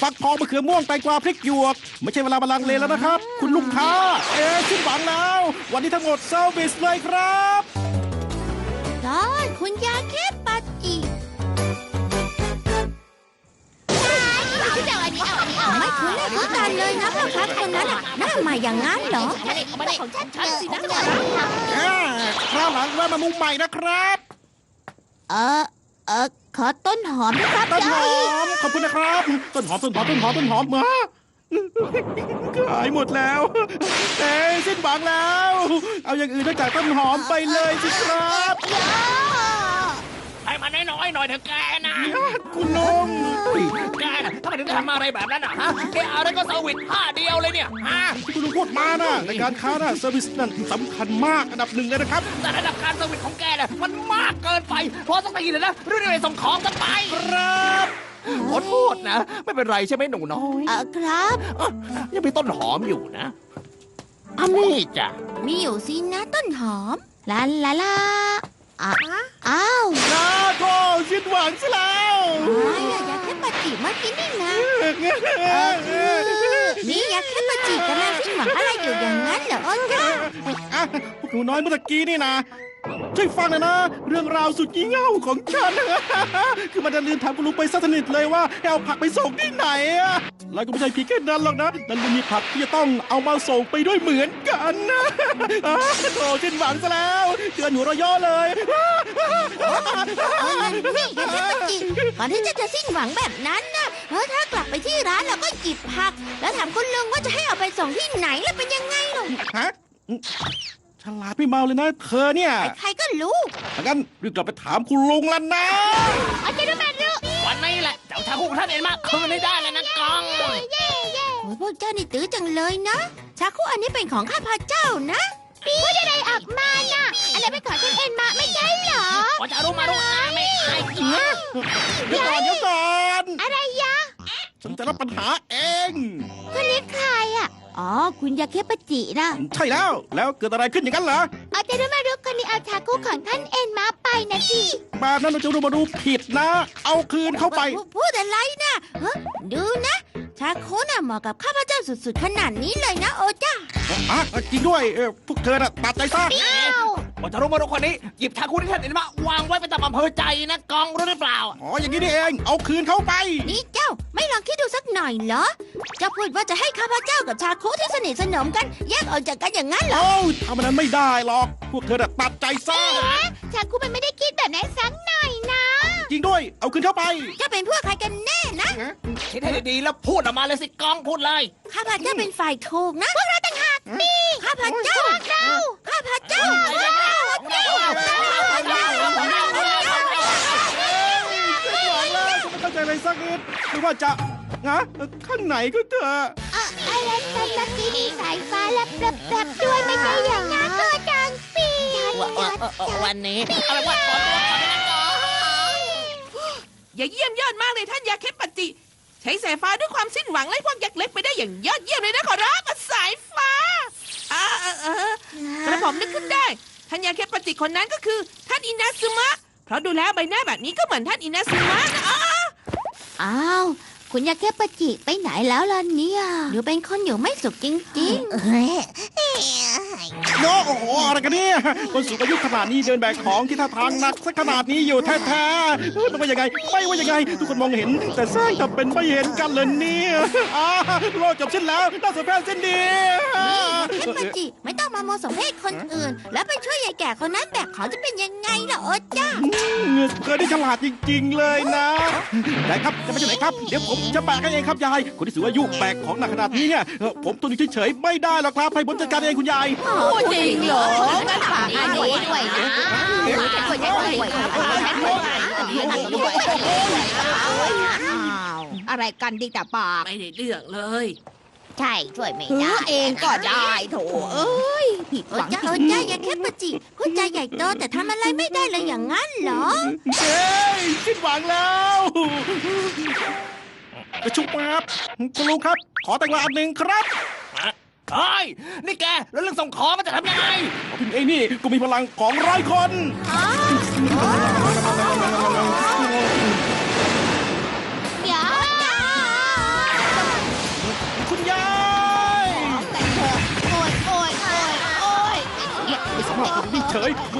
ฟักทองมะเขือม่วงแตงกวาพริกหยวก ไม่ใช่เวลามาลังเลแล้วนะครับ คุณลูกค้า เอ๊ะขึ้นหวังแล้ว วันนี้ทั้งหมดเซอร์วิสเลยครับได้คุณยาแค่ปัดอีกไม่คุ้นหน้าคุ้นตาเลยนะพ่อครับคนนั้นน่ะหน้าใหม่อย่างนั้นเหรอของฉันฉันสินะอ่าคราวหลังแวะมามุมใหม่นะครับ เออ เออขอต้นหอมนะครับต้นหอมขอบคุณนะครับ ต้นหอมต้นหอมต้นหอมต้นหอมมาขายหมดแล้วเอ้สิ้นหวังแล้ว เอาอย่างอื่นนอกจากต้นหอมไปเลยสิครับ นน้อยๆหน่อยเถอะแกนะคุณน้องแกน่ะทำไมถึงทำอะไรแบบนั้นอะฮะแกเอาแล้วก็สวิตห้าเดียวเลยเนี่ยฮะที่คุณลุงพูดมานะในการค้านะเซอร์วิสนั่นสำคัญมากอันดับหนึ่งเลยนะครับ แต่ระดับการสวิตของแกน่ะมันมากเกินไปพอสักทีเลยนะเรื่องอะไรส่งของกันไปครับขอโทษนะ ไม่เป็นไรใช่ไหมหนูน้อยเออครับเอ้อยังมีต้นหอมอยู่นะอันนี้จ้ะ มีอยู่สินะต้นหอมลาลาลาอะอ้าวนาโก็ สิ้นหวังซะแล้วอะไรอะยาแค่ปัดจิเมื่อกี้นี่นะนี่ยาแค่ปัดจิกำลังสิ้นหวังอะไรอยู่อย่างนั้นเหรอโอ้จ้าอะพวกหนูน้อยเมื่อตะกี้นี่นะช่วยฟังหน่อยนะ เรื่องราวสุดยิ่งเง่าของฉันคือมันจะลืมถามคุณลุงไปซะสนิทเลยว่าให้เอาผักไปส่งที่ไหนอะแล้วก็ไม่ใช่เพียงแค่นั้นหรอกนะมันยังมีผักที่จะต้องเอามาส่งไปด้วยเหมือนกันนะอะโธ่สิ้นหวังซะแล้วเตือนหัวเราะย่อเลย เออนี่ยาแค่ปัดจิก่อนที่จะจะสิ้นหวังแบบนั้นนะเออถ้ากลับไปที่ร้านเราก็หยิบผัก แล้วถามคุณลุงว่าจะให้เอาไปส่งที่ไหนแล้วเป็นยังไงหรอฮะฉลาดไม่เมาเลยนะเธอเนี่ยใครก็รู้งั้นรีบกลับไปถามคุณลุงแล้วนะอาจารย์แม่รู้วันนี้แหละเจ้าชาคุกท่านเอ็นมาคืนให้ได้เลยนะกองโอ้ยพวกเจ้านี่ตื้อจังเลยนะ ชาคุอันนี้เป็นของข้าพเจ้านะ พูดอะไรออกมาน่ะอันนี้เป็นของท่านเอ็นมาไม่ใช่เหรอพอจะรู้มารู้นะไม่อายจริงเดี๋ยวก่อนเดี๋ยวก่อนอะไรยะ ฉันจะรับปัญหาเองก็เรียกใครอะ อ๋อ คุณยาเคปจินะ ใช่แล้ว แล้วเกิดอะไรขึ้นอย่างนั้นเหรออาจารย์มารู้คนนี้เอาชาคุของท่านเอ็นมาไปนะสิแบบนั้นเราจะรู้มาดูผิดนะ เอาคืนเข้าไป พูดอะไรนะเฮ้ยดูนะ ชาคุน่ะเหมาะกับข้าพเจ้าสุดๆขนาดนี้เลยนะโอจ้า อะจริงด้วยเออพวกเธอน่ะตัดใจซะพอจะรู้มารู้คนนี้หยิบชาคุที่ท่านเอ็นมาวางไว้ประจำอำเภอใจนะกองรู้หรือเปล่า อ๋ออย่างนี้นี่เองเอาคืนเข้าไป นี่เจ้าไม่ลองคิดดูสักหน่อยเหรอจะพูดว่าจะให้ข้าพเจ้ากับชาคุที่สนิทสนมกันแยกออกจากกันอย่างนั้นเหรอเอ้าทำอันนั้นไม่ได้หรอก พวกเธอน่ะตัดใจซะชาคุมันไม่ได้คิดแบบนั้นสักหน่อยนะจริงด้วยเอาคืนเข้าไปจะเป็นพวกใครกันแน่นะคิดให้ดีๆแล้วพูดออกมาเลยสิกองพูดเลยข้าพเจ้าเป็นฝ่ายถูกนะพวกเราต่างหากนี่ ข้าพเจ้าเราข้าพเจ้าเข้าใจอะไรสักนิดไม่ว่าจะนะข้างไหนก็เถอะอะไรไปเมื่อกี้มีสายฟ้าแลบแลบแลบด้วยไม่ใช่อย่างนั้นตัวจังปีวันนี้อะไรวะอตัวก่อนนะกองอย่าเยี่ยมยอดมากเลยท่านยาเคปปจิ ใช้สายฟ้าด้วยความสิ้นหวังไล่พวกยักษ์เล็กไปได้อย่างยอดเยี่ยมเลยนะขอรับอะสายฟ้าอ่าเออเออกระ ผมนึกขึ้นได้ท่านยาเคปปจิคนนั้นก็คือท่านอินาซึมะ เพราะดูแล้วใบหน้าแบบนี้ก็เหมือนท่านอินาซึมะนะอ๋ออ้าว คุณยาแค่ปจิไปไหนแล้วล่ะเนี่ยดูเป็นคนอยู่ไม่สุขจริงๆ โอ้โหอะไรกันเนี่ยคนสูงอายุขนาดนี้เดินแบกของที่ท่าทางหนักสักขนาดนี้อยู่แท้ๆเฮ้ยไม่ว่ายังไง ไม่ว่ายังไง ทุกคนมองเห็น แต่สร้างทำเป็นไม่เห็นกันเลยเนี่ยอ่าโลกจบสิ้นแล้วน่าสนใจสิ้นดีนี่ยาแค่ปจิไม่ต้องมาโมสมเพศคนอื่น แล้วไปช่วยยายแก่คนนั้นแบกของจะเป็นยังไงล่ะโอ๊ตจ้าเธอได้ฉลาดจริง ๆ เลยนะได้ครับจะไปที่ไหนครับเดี๋ยวผมจะแบกให้เองครับยายคนที่สูงอายุแบกของหนักขนาดนี้เนี่ยผมทนอยู่เฉยๆไม่ได้หรอกครับให้ผมจัดการเองคุณยายพูดจริงเหรองั้นฝากอันนี้ด้วยนะช่วยด้วยอะไรกันดิแต่ปากไม่ได้เรื่องเลย ใช่ช่วยไม่เอได้อเองก็ได้โถเอ้ยผิดโอหวังจ้าโอจ้าอย่าแค่ปจิพูดจาใหญ่โตแต่ทำอะไรไม่ได้เลยอย่างนั้นเหรอเฮ้ยสิ้นหวังแล้วกระชุบมาครับคุณลุงครับ ขอแต่งงานอันหนึ่งครับ เฮ้ยนี่แกแล้วเรื่องส่งของมันจะทำยังไงพิมเองนี่ก็มีพลังของร้อยคนเดี๋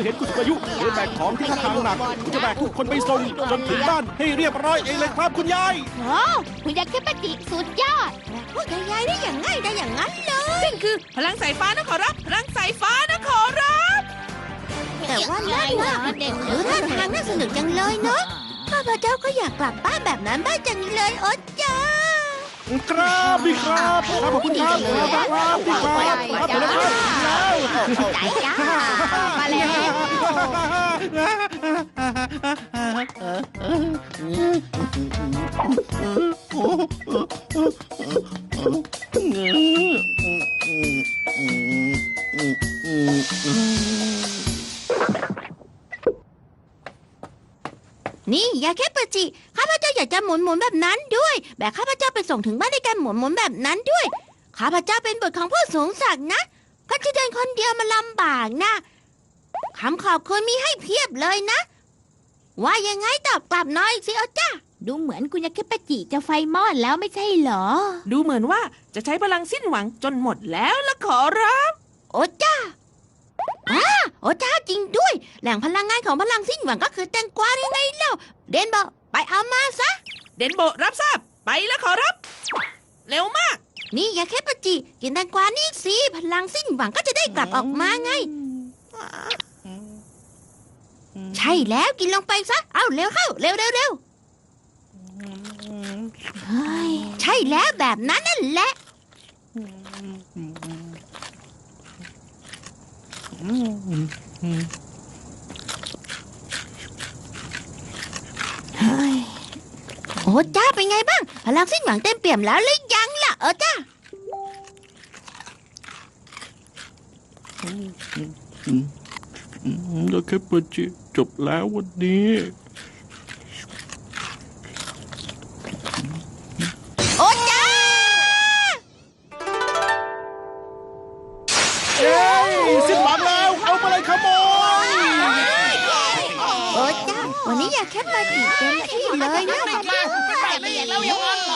อเห็นคุณสูงอายุเดินแบกของที่ท่าทางหนักผมจะแบกทุกคนไปส่งจนถึงบ้านให้เรียบร้อยเองเลยครับคุณยายโอ้คุณยายแค่ปฏิสุดยอดพวกยายได้อย่างง่ายได้อย่างนั้นเลยนั่นคือ พลังสายฟ้านะขอรับพลังสายฟ้านะขอรับแต่ว่านั่นน่ะดูท่าทางน่าสนุกจังเลยเนาะข้าพเจ้าก็อยากกลับบ้านแบบนั้นบ้างจังเลยโอ๊จ้า ครับพี่ครับครับขอบคุณครับครับครับพี่ครับครับผมครับแล้วใจจ้ามาแล้ว นี่ยาแค่ปะจิข้าพเจ้าอยากจะหมุนหมุนๆแบบนั้นด้วย แบบข้าพเจ้าไปส่งถึงบ้านในการหมุนหมุนๆแบบนั้นด้วย ข้าพเจ้าเป็นบุตรของผู้สูงศักดิ์นะก็จะเดินคนเดียวมันลำบากนะคำขอบคุณมีให้เพียบเลยนะ ว่ายังไงตอบกลับหน้อยสิเอาจ้าดูเหมือนคุณยาเคปจิจะไฟมอดแล้วไม่ใช่เหรอ ดูเหมือนว่าจะใช้พลังสิ้นหวังจนหมดแล้วละขอรับ โอจ้าอ้าโอจ้าจริงด้วย แหล่งพลังงานของพลังสิ้นหวังก็คือแตงกวายังไงเล่าเดนบอกไปเอามาซะ เดนโบรับทราบ ไปแล้วขอรับ เร็วมาก นี่ยาแค่ปะจิกินแตงกวานี่สิพลังสิ้นหวังก็จะได้กลับออกมาไง ใช่แล้วกินลงไปซะ เอาเร็วเข้า เร็วเร็วเร็วเฮ้ยใช่แล้วแบบนั้นนั่นแหละเฮ้ย โอ้จ้าเป็นไงบ้าง พลังสิ้นหวังเต็มเปี่ยมแล้วหรือยังล่ะ เออจ้ายาแค่ปะจิจบแล้ววันนี้ วันนี้อยากแคบมาจีเต็มที่เลยนะไม่กล้าไม่ได้แล้วอย่างนั้น